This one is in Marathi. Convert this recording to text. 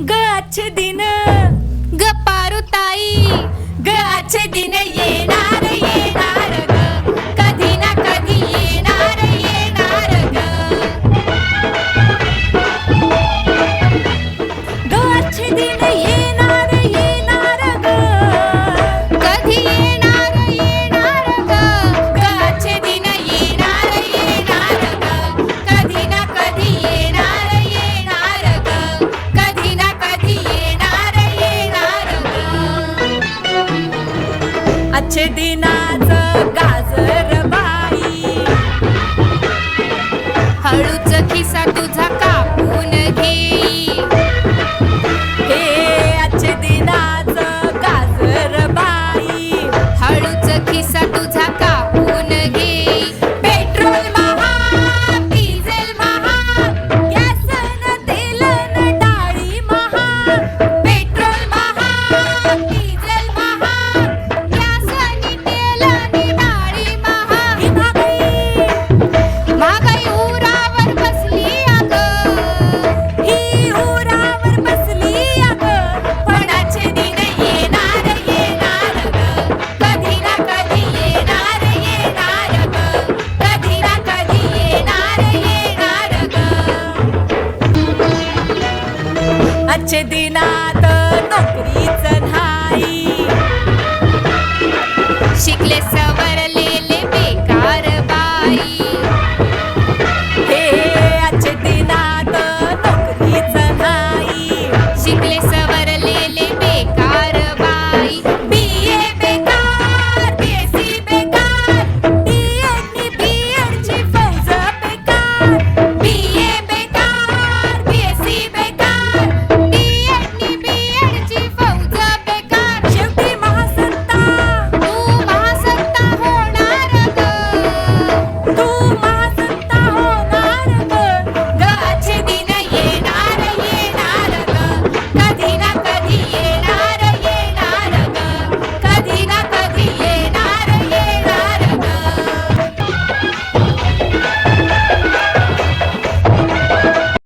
ग अच्छे दिन. ग पारुताई ग अच्छे दिन ना आजचे दिनाच गाजर बाई. हळूच खिसा तुझा आजचे दिनात नोकरीच ना